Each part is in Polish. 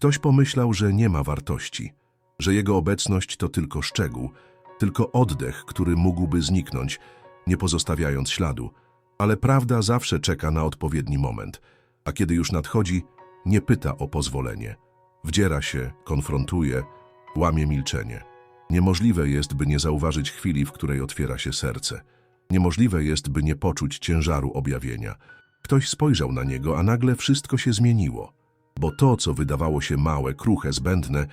Ktoś pomyślał, że nie ma wartości, że jego obecność to tylko szczegół, tylko oddech, który mógłby zniknąć, nie pozostawiając śladu. Ale prawda zawsze czeka na odpowiedni moment, a kiedy już nadchodzi, nie pyta o pozwolenie. Wdziera się, konfrontuje, łamie milczenie. Niemożliwe jest, by nie zauważyć chwili, w której otwiera się serce. Niemożliwe jest, by nie poczuć ciężaru objawienia. Ktoś spojrzał na niego, a nagle wszystko się zmieniło. Bo to, co wydawało się małe, kruche, zbędne,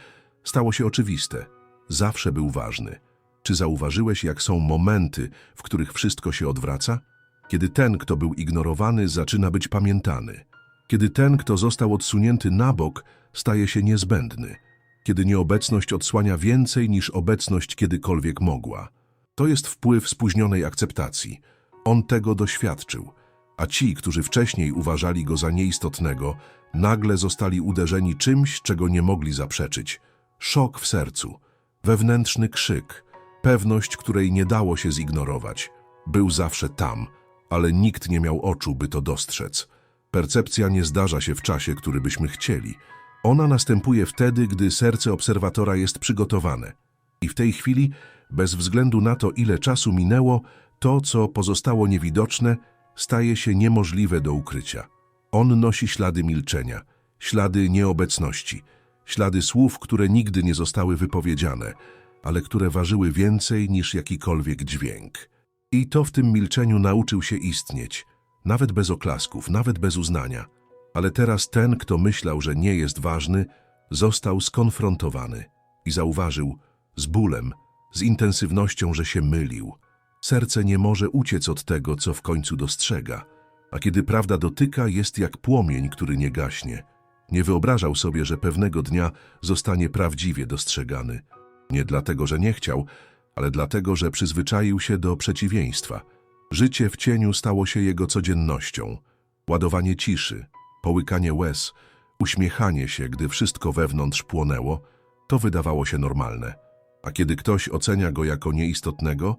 stało się oczywiste. Zawsze był ważny. Czy zauważyłeś, jak są momenty, w których wszystko się odwraca? Kiedy ten, kto był ignorowany, zaczyna być pamiętany. Kiedy ten, kto został odsunięty na bok, staje się niezbędny. Kiedy nieobecność odsłania więcej niż obecność kiedykolwiek mogła. To jest wpływ spóźnionej akceptacji. On tego doświadczył. A ci, którzy wcześniej uważali go za nieistotnego, nagle zostali uderzeni czymś, czego nie mogli zaprzeczyć. Szok w sercu, wewnętrzny krzyk, pewność, której nie dało się zignorować. Był zawsze tam, ale nikt nie miał oczu, by to dostrzec. Percepcja nie zdarza się w czasie, który byśmy chcieli. Ona następuje wtedy, gdy serce obserwatora jest przygotowane. I w tej chwili, bez względu na to, ile czasu minęło, to, co pozostało niewidoczne, staje się niemożliwe do ukrycia. On nosi ślady milczenia, ślady nieobecności, ślady słów, które nigdy nie zostały wypowiedziane, ale które ważyły więcej niż jakikolwiek dźwięk. I to w tym milczeniu nauczył się istnieć, nawet bez oklasków, nawet bez uznania. Ale teraz ten, kto myślał, że nie jest ważny, został skonfrontowany i zauważył z bólem, z intensywnością, że się mylił. Serce nie może uciec od tego, co w końcu dostrzega, a kiedy prawda dotyka, jest jak płomień, który nie gaśnie. Nie wyobrażał sobie, że pewnego dnia zostanie prawdziwie dostrzegany. Nie dlatego, że nie chciał, ale dlatego, że przyzwyczaił się do przeciwieństwa. Życie w cieniu stało się jego codziennością. Ładowanie ciszy, połykanie łez, uśmiechanie się, gdy wszystko wewnątrz płonęło, to wydawało się normalne. A kiedy ktoś ocenia go jako nieistotnego,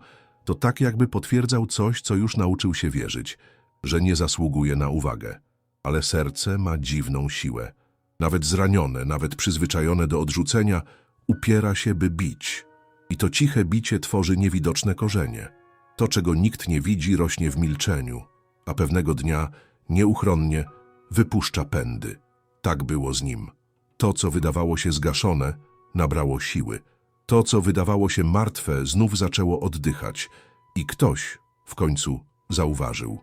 to tak jakby potwierdzał coś, co już nauczył się wierzyć, że nie zasługuje na uwagę. Ale serce ma dziwną siłę. Nawet zranione, nawet przyzwyczajone do odrzucenia, upiera się, by bić. I to ciche bicie tworzy niewidoczne korzenie. To, czego nikt nie widzi, rośnie w milczeniu, a pewnego dnia, nieuchronnie, wypuszcza pędy. Tak było z nim. To, co wydawało się zgaszone, nabrało siły. To, co wydawało się martwe, znów zaczęło oddychać i ktoś w końcu zauważył.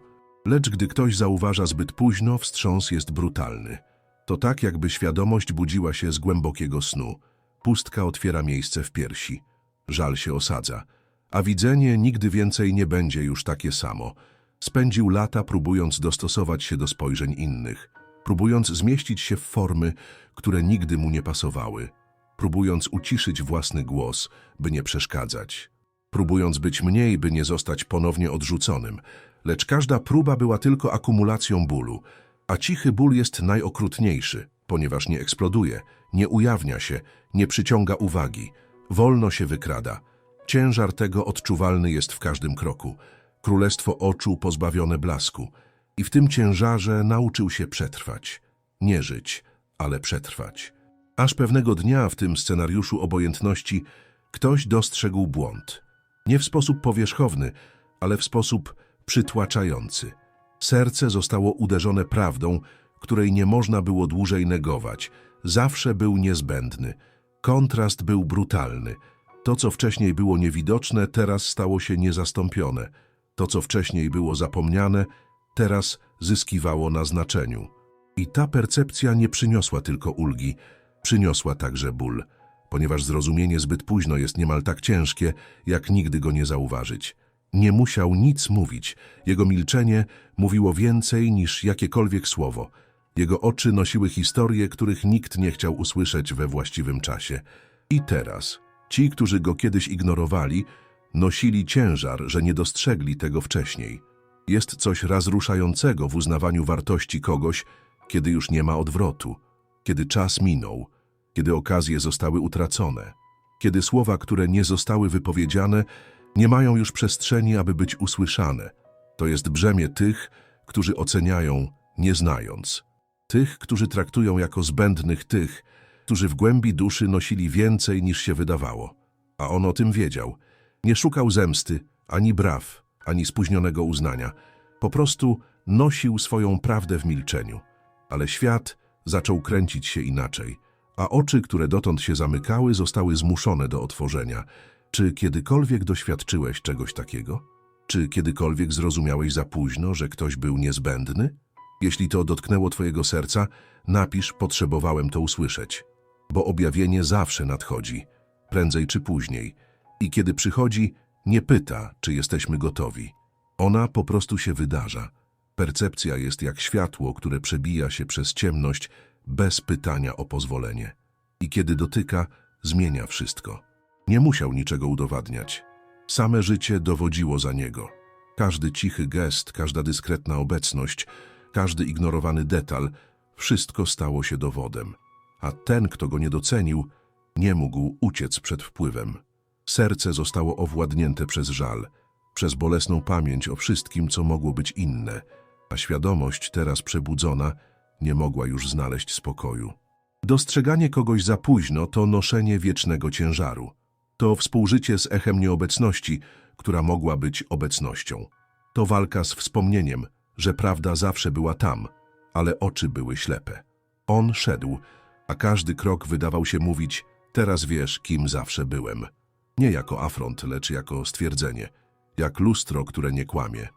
Lecz gdy ktoś zauważa zbyt późno, wstrząs jest brutalny. To tak, jakby świadomość budziła się z głębokiego snu. Pustka otwiera miejsce w piersi. Żal się osadza. A widzenie nigdy więcej nie będzie już takie samo. Spędził lata próbując dostosować się do spojrzeń innych, próbując zmieścić się w formy, które nigdy mu nie pasowały, próbując uciszyć własny głos, by nie przeszkadzać, próbując być mniej, by nie zostać ponownie odrzuconym, lecz każda próba była tylko akumulacją bólu, a cichy ból jest najokrutniejszy, ponieważ nie eksploduje, nie ujawnia się, nie przyciąga uwagi, wolno się wykrada. Ciężar tego odczuwalny jest w każdym kroku. Królestwo oczu pozbawione blasku. I w tym ciężarze nauczył się przetrwać. Nie żyć, ale przetrwać. Aż pewnego dnia w tym scenariuszu obojętności ktoś dostrzegł błąd. Nie w sposób powierzchowny, ale w sposób przytłaczający. Serce zostało uderzone prawdą, której nie można było dłużej negować. Zawsze był niezbędny. Kontrast był brutalny. To, co wcześniej było niewidoczne, teraz stało się niezastąpione. To, co wcześniej było zapomniane, teraz zyskiwało na znaczeniu. I ta percepcja nie przyniosła tylko ulgi, przyniosła także ból, ponieważ zrozumienie zbyt późno jest niemal tak ciężkie, jak nigdy go nie zauważyć. Nie musiał nic mówić. Jego milczenie mówiło więcej niż jakiekolwiek słowo. Jego oczy nosiły historie, których nikt nie chciał usłyszeć we właściwym czasie. I teraz ci, którzy go kiedyś ignorowali, nosili ciężar, że nie dostrzegli tego wcześniej. Jest coś razruszającego w uznawaniu wartości kogoś, kiedy już nie ma odwrotu, kiedy czas minął, kiedy okazje zostały utracone, kiedy słowa, które nie zostały wypowiedziane, nie mają już przestrzeni, aby być usłyszane. To jest brzemię tych, którzy oceniają, nie znając. Tych, którzy traktują jako zbędnych tych, którzy w głębi duszy nosili więcej niż się wydawało. A on o tym wiedział. Nie szukał zemsty, ani braw, ani spóźnionego uznania. Po prostu nosił swoją prawdę w milczeniu. Ale świat zaczął kręcić się inaczej, a oczy, które dotąd się zamykały, zostały zmuszone do otworzenia. Czy kiedykolwiek doświadczyłeś czegoś takiego? Czy kiedykolwiek zrozumiałeś za późno, że ktoś był niezbędny? Jeśli to dotknęło twojego serca, napisz potrzebowałem to usłyszeć. Bo objawienie zawsze nadchodzi, prędzej czy później. I kiedy przychodzi, nie pyta, czy jesteśmy gotowi. Ona po prostu się wydarza. Percepcja jest jak światło, które przebija się przez ciemność bez pytania o pozwolenie. I kiedy dotyka, zmienia wszystko. Nie musiał niczego udowadniać. Same życie dowodziło za niego. Każdy cichy gest, każda dyskretna obecność, każdy ignorowany detal, wszystko stało się dowodem. A ten, kto go nie docenił, nie mógł uciec przed wpływem. Serce zostało owładnięte przez żal, przez bolesną pamięć o wszystkim, co mogło być inne, a świadomość, teraz przebudzona, nie mogła już znaleźć spokoju. Dostrzeganie kogoś za późno to noszenie wiecznego ciężaru. To współżycie z echem nieobecności, która mogła być obecnością. To walka z wspomnieniem, że prawda zawsze była tam, ale oczy były ślepe. On szedł, a każdy krok wydawał się mówić, teraz wiesz, kim zawsze byłem. Nie jako afront, lecz jako stwierdzenie, jak lustro, które nie kłamie.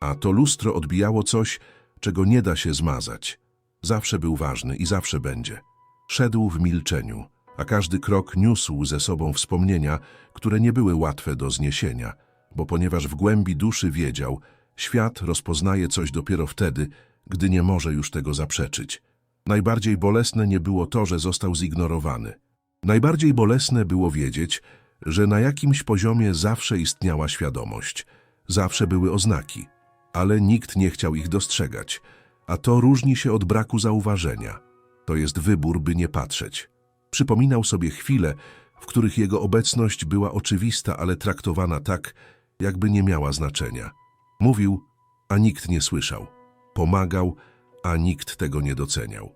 A to lustro odbijało coś, czego nie da się zmazać. Zawsze był ważny i zawsze będzie. Szedł w milczeniu, a każdy krok niósł ze sobą wspomnienia, które nie były łatwe do zniesienia, bo ponieważ w głębi duszy wiedział, świat rozpoznaje coś dopiero wtedy, gdy nie może już tego zaprzeczyć. Najbardziej bolesne nie było to, że został zignorowany. Najbardziej bolesne było wiedzieć, że na jakimś poziomie zawsze istniała świadomość, zawsze były oznaki, ale nikt nie chciał ich dostrzegać, a to różni się od braku zauważenia. To jest wybór, by nie patrzeć. Przypominał sobie chwile, w których jego obecność była oczywista, ale traktowana tak, jakby nie miała znaczenia. Mówił, a nikt nie słyszał. Pomagał, a nikt tego nie doceniał.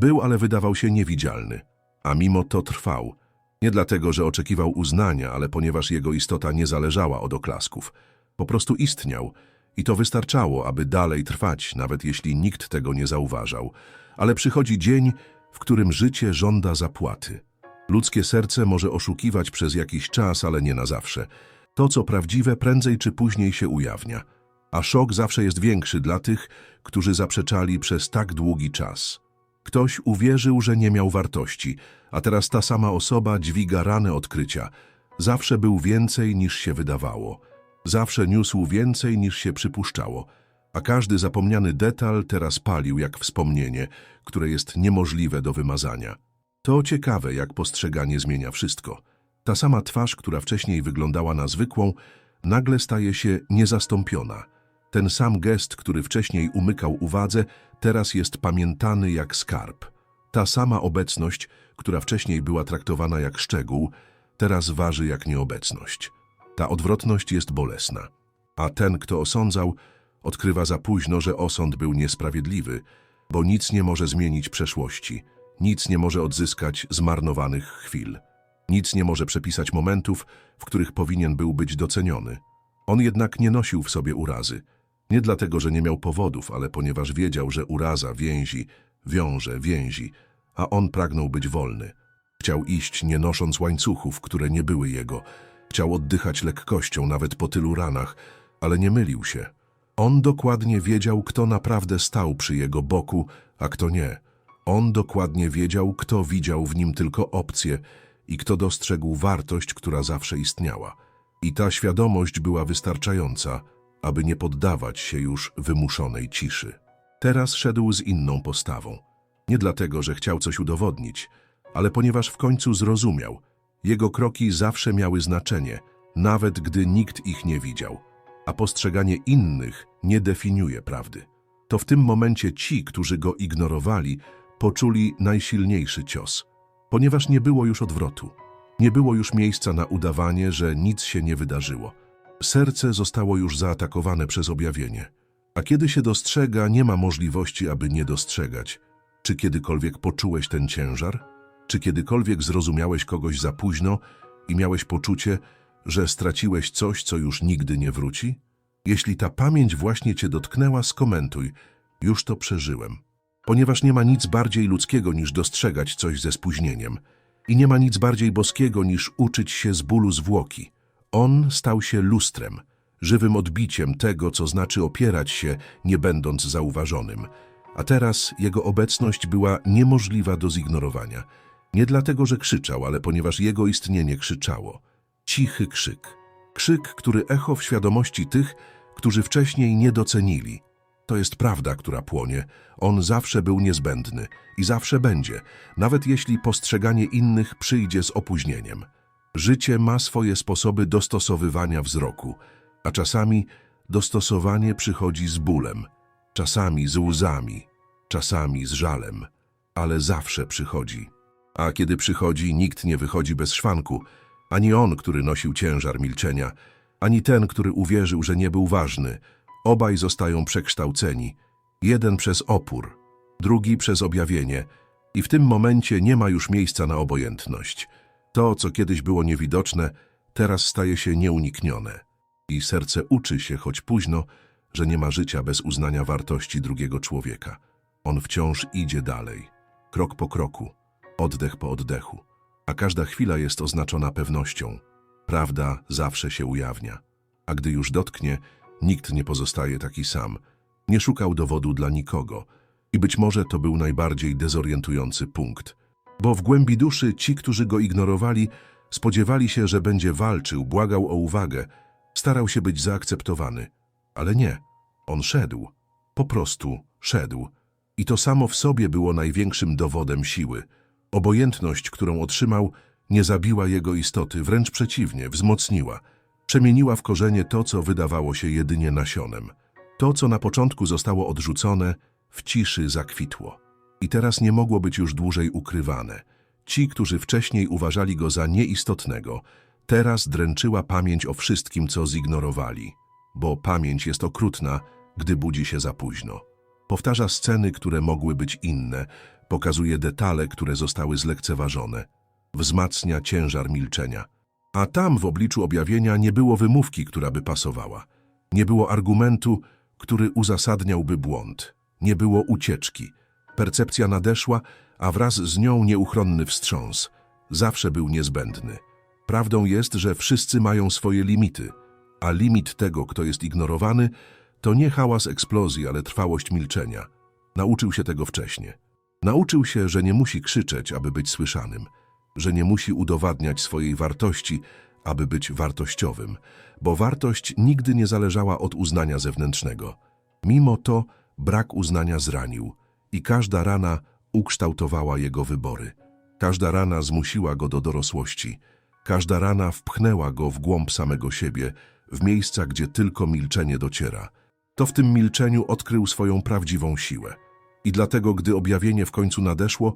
Był, ale wydawał się niewidzialny, a mimo to trwał. Nie dlatego, że oczekiwał uznania, ale ponieważ jego istota nie zależała od oklasków. Po prostu istniał i to wystarczało, aby dalej trwać, nawet jeśli nikt tego nie zauważał. Ale przychodzi dzień, w którym życie żąda zapłaty. Ludzkie serce może oszukiwać przez jakiś czas, ale nie na zawsze. To, co prawdziwe, prędzej czy później się ujawnia. A szok zawsze jest większy dla tych, którzy zaprzeczali przez tak długi czas. Ktoś uwierzył, że nie miał wartości, a teraz ta sama osoba dźwiga ranę odkrycia. Zawsze był więcej niż się wydawało. Zawsze niósł więcej niż się przypuszczało. A każdy zapomniany detal teraz palił jak wspomnienie, które jest niemożliwe do wymazania. To ciekawe, jak postrzeganie zmienia wszystko. Ta sama twarz, która wcześniej wyglądała na zwykłą, nagle staje się niezastąpiona. Ten sam gest, który wcześniej umykał uwadze, teraz jest pamiętany jak skarb. Ta sama obecność, która wcześniej była traktowana jak szczegół, teraz waży jak nieobecność. Ta odwrotność jest bolesna. A ten, kto osądzał, odkrywa za późno, że osąd był niesprawiedliwy, bo nic nie może zmienić przeszłości, nic nie może odzyskać zmarnowanych chwil, nic nie może przepisać momentów, w których powinien był być doceniony. On jednak nie nosił w sobie urazy. Nie dlatego, że nie miał powodów, ale ponieważ wiedział, że uraza więzi, wiąże więzi, a on pragnął być wolny. Chciał iść, nie nosząc łańcuchów, które nie były jego. Chciał oddychać lekkością, nawet po tylu ranach, ale nie mylił się. On dokładnie wiedział, kto naprawdę stał przy jego boku, a kto nie. On dokładnie wiedział, kto widział w nim tylko opcję i kto dostrzegł wartość, która zawsze istniała. I ta świadomość była wystarczająca, aby nie poddawać się już wymuszonej ciszy. Teraz szedł z inną postawą. Nie dlatego, że chciał coś udowodnić, ale ponieważ w końcu zrozumiał. Jego kroki zawsze miały znaczenie, nawet gdy nikt ich nie widział. A postrzeganie innych nie definiuje prawdy. To w tym momencie ci, którzy go ignorowali, poczuli najsilniejszy cios, ponieważ nie było już odwrotu. Nie było już miejsca na udawanie, że nic się nie wydarzyło. Serce zostało już zaatakowane przez objawienie. A kiedy się dostrzega, nie ma możliwości, aby nie dostrzegać. Czy kiedykolwiek poczułeś ten ciężar? Czy kiedykolwiek zrozumiałeś kogoś za późno i miałeś poczucie, że straciłeś coś, co już nigdy nie wróci? Jeśli ta pamięć właśnie cię dotknęła, skomentuj. Już to przeżyłem. Ponieważ nie ma nic bardziej ludzkiego niż dostrzegać coś ze spóźnieniem. I nie ma nic bardziej boskiego niż uczyć się z bólu zwłoki. On stał się lustrem, żywym odbiciem tego, co znaczy opierać się, nie będąc zauważonym. A teraz jego obecność była niemożliwa do zignorowania. Nie dlatego, że krzyczał, ale ponieważ jego istnienie krzyczało. Cichy krzyk. Krzyk, który echo w świadomości tych, którzy wcześniej nie docenili. To jest prawda, która płonie. On zawsze był niezbędny i zawsze będzie, nawet jeśli postrzeganie innych przyjdzie z opóźnieniem. Życie ma swoje sposoby dostosowywania wzroku, a czasami dostosowanie przychodzi z bólem, czasami z łzami, czasami z żalem, ale zawsze przychodzi. A kiedy przychodzi, nikt nie wychodzi bez szwanku, ani on, który nosił ciężar milczenia, ani ten, który uwierzył, że nie był ważny. Obaj zostają przekształceni. Jeden przez opór, drugi przez objawienie. I w tym momencie nie ma już miejsca na obojętność. To, co kiedyś było niewidoczne, teraz staje się nieuniknione. I serce uczy się, choć późno, że nie ma życia bez uznania wartości drugiego człowieka. On wciąż idzie dalej, krok po kroku, oddech po oddechu, a każda chwila jest oznaczona pewnością. Prawda zawsze się ujawnia, a gdy już dotknie, nikt nie pozostaje taki sam. Nie szukał dowodu dla nikogo i być może to był najbardziej dezorientujący punkt. Bo w głębi duszy ci, którzy go ignorowali, spodziewali się, że będzie walczył, błagał o uwagę, starał się być zaakceptowany. Ale nie, on szedł, po prostu szedł. I to samo w sobie było największym dowodem siły. Obojętność, którą otrzymał, nie zabiła jego istoty, wręcz przeciwnie, wzmocniła. Przemieniła w korzenie to, co wydawało się jedynie nasionem. To, co na początku zostało odrzucone, w ciszy zakwitło. I teraz nie mogło być już dłużej ukrywane. Ci, którzy wcześniej uważali go za nieistotnego, teraz dręczyła pamięć o wszystkim, co zignorowali. Bo pamięć jest okrutna, gdy budzi się za późno. Powtarza sceny, które mogły być inne, pokazuje detale, które zostały zlekceważone wzmacnia ciężar milczenia. A tam w obliczu objawienia nie było wymówki, która by pasowała. Nie było argumentu, który uzasadniałby błąd. Nie było ucieczki. Percepcja nadeszła, a wraz z nią nieuchronny wstrząs. Zawsze był niezbędny. Prawdą jest, że wszyscy mają swoje limity, a limit tego, kto jest ignorowany, to nie hałas eksplozji, ale trwałość milczenia. Nauczył się tego wcześnie. Nauczył się, że nie musi krzyczeć, aby być słyszanym że nie musi udowadniać swojej wartości, aby być wartościowym, bo wartość nigdy nie zależała od uznania zewnętrznego. Mimo to brak uznania zranił i każda rana ukształtowała jego wybory. Każda rana zmusiła go do dorosłości. Każda rana wpchnęła go w głąb samego siebie, w miejsca, gdzie tylko milczenie dociera. To w tym milczeniu odkrył swoją prawdziwą siłę. I dlatego, gdy objawienie w końcu nadeszło,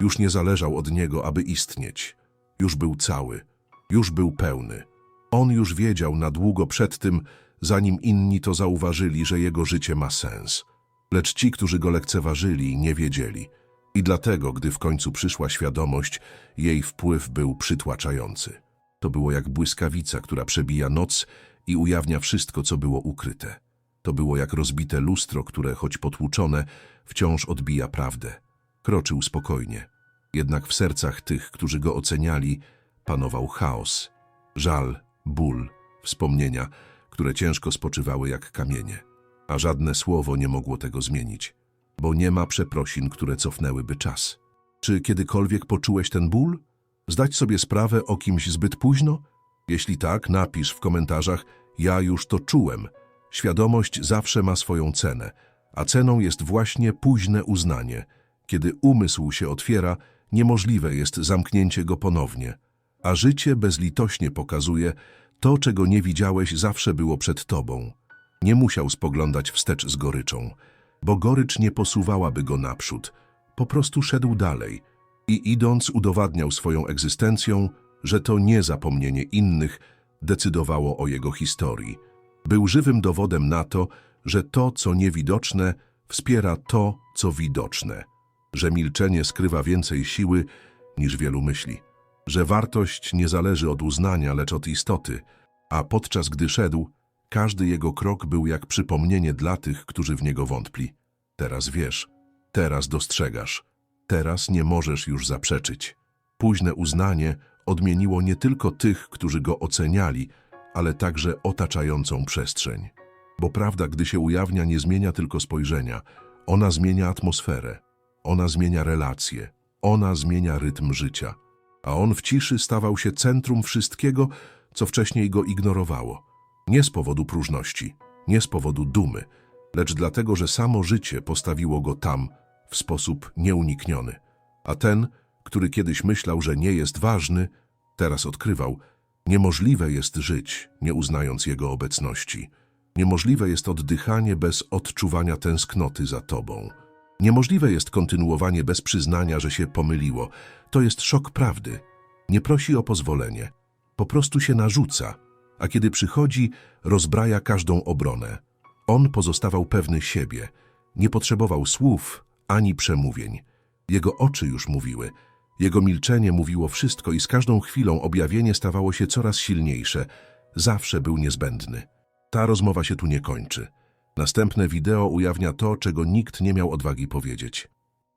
już nie zależał od niego, aby istnieć. Już był cały, już był pełny. On już wiedział na długo przed tym, zanim inni to zauważyli, że jego życie ma sens. Lecz ci, którzy go lekceważyli, nie wiedzieli. I dlatego, gdy w końcu przyszła świadomość, jej wpływ był przytłaczający. To było jak błyskawica, która przebija noc i ujawnia wszystko, co było ukryte. To było jak rozbite lustro, które, choć potłuczone, wciąż odbija prawdę. Kroczył spokojnie. Jednak w sercach tych, którzy go oceniali, panował chaos, żal, ból, wspomnienia, które ciężko spoczywały jak kamienie. A żadne słowo nie mogło tego zmienić, bo nie ma przeprosin, które cofnęłyby czas. Czy kiedykolwiek poczułeś ten ból? Zdać sobie sprawę o kimś zbyt późno? Jeśli tak, napisz w komentarzach, ja już to czułem. Świadomość zawsze ma swoją cenę, a ceną jest właśnie późne uznanie. Kiedy umysł się otwiera, niemożliwe jest zamknięcie go ponownie, a życie bezlitośnie pokazuje, to, czego nie widziałeś, zawsze było przed tobą. Nie musiał spoglądać wstecz z goryczą, bo gorycz nie posuwałaby go naprzód, po prostu szedł dalej i idąc udowadniał swoją egzystencją, że to nie zapomnienie innych decydowało o jego historii. Był żywym dowodem na to, że to, co niewidoczne, wspiera to, co widoczne że milczenie skrywa więcej siły niż wielu myśli. Że wartość nie zależy od uznania, lecz od istoty, a podczas gdy szedł, każdy jego krok był jak przypomnienie dla tych, którzy w niego wątpli. Teraz wiesz, teraz dostrzegasz, teraz nie możesz już zaprzeczyć. Późne uznanie odmieniło nie tylko tych, którzy go oceniali, ale także otaczającą przestrzeń. Bo prawda, gdy się ujawnia, nie zmienia tylko spojrzenia, ona zmienia atmosferę, ona zmienia relacje, ona zmienia rytm życia. A on w ciszy stawał się centrum wszystkiego, co wcześniej go ignorowało. Nie z powodu próżności, nie z powodu dumy, lecz dlatego, że samo życie postawiło go tam w sposób nieunikniony. A ten, który kiedyś myślał, że nie jest ważny, teraz odkrywał, niemożliwe jest żyć, nie uznając jego obecności. Niemożliwe jest oddychanie bez odczuwania tęsknoty za tobą. Niemożliwe jest kontynuowanie bez przyznania, że się pomyliło. To jest szok prawdy. Nie prosi o pozwolenie. Po prostu się narzuca, a kiedy przychodzi, rozbraja każdą obronę. On pozostawał pewny siebie. Nie potrzebował słów ani przemówień. Jego oczy już mówiły. Jego milczenie mówiło wszystko i z każdą chwilą objawienie stawało się coraz silniejsze. Zawsze był niezbędny. Ta rozmowa się tu nie kończy. Następne wideo ujawnia to, czego nikt nie miał odwagi powiedzieć.